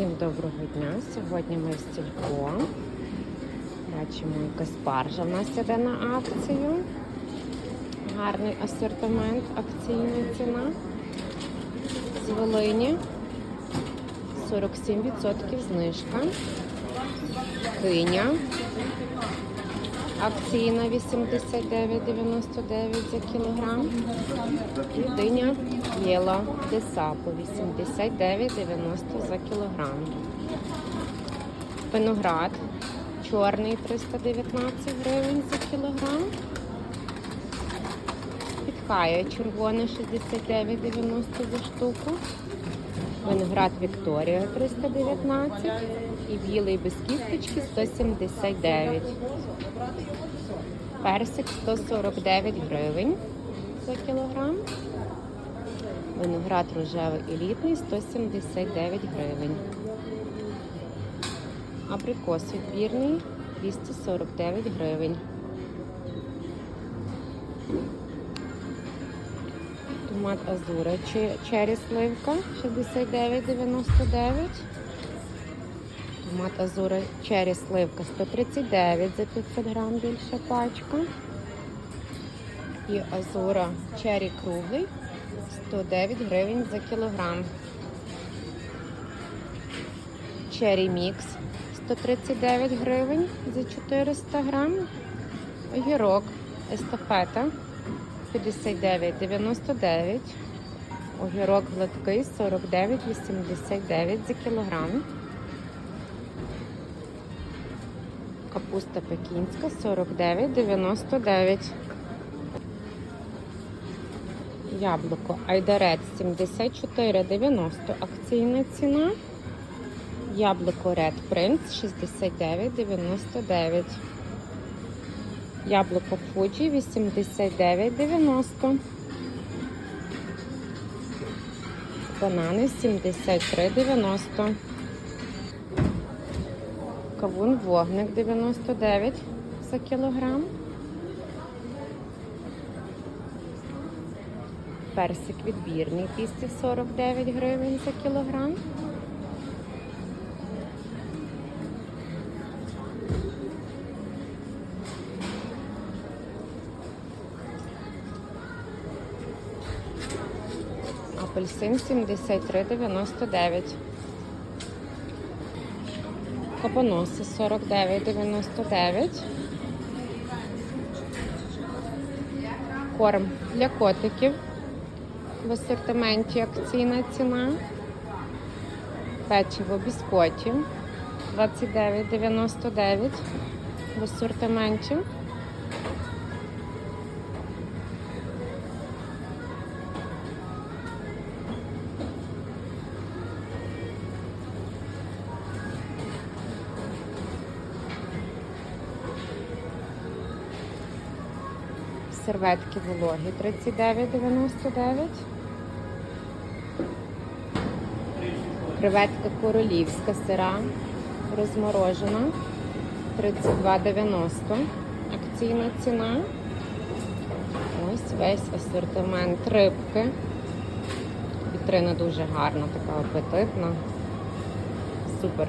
Всім доброго дня. Сьогодні ми в Стілько. Бачимо, яка спаржа в нас іде на акцію. Гарний асортимент, акційна ціна. З Волині 47% знижка. Киня. Акційна 89,99 за кілограм. І диня єла десапо 89,90 за кілограм. Виноград чорний 319 гривень за кілограм. Підхає червоний 69,90 за штуку. Виноград Вікторія 319 і білий без кісточки 179. Персик 149 гривень за кілограм. Виноград рожевий елітний 179 гривень. Абрикос відбірний 249 гривень. Томат азура чері сливка 69,99. Томат азура чері сливка 139 за 500 грам більша пачка. І азура чері круглий 109 гривень за кілограм. Чері мікс 139 гривень за 400 грам. Огірок естафета 59,99. Огірок гладкий 49,89 за кілограм. Капуста пекінська 49,99. Яблуко Айдарець 74,90 акційна ціна. Яблуко Red Prince 69,99. Яблуко Fuji 89,90. Банани 73,90. Кавун вогник 99 за кілограм. Персик відбірний 249 гривень за кілограм. Апельсин 73,99. Капоноси 49,99. Корм для котиків. В асортименті акційна ціна. Печиво біскоті 29,99 в асортименті. Серветки вологі 39,99. Креветка королівська сира розморожена 32,90. Акційна ціна. Ось весь асортимент рибки. Вітрина дуже гарна, така апетитна. Супер.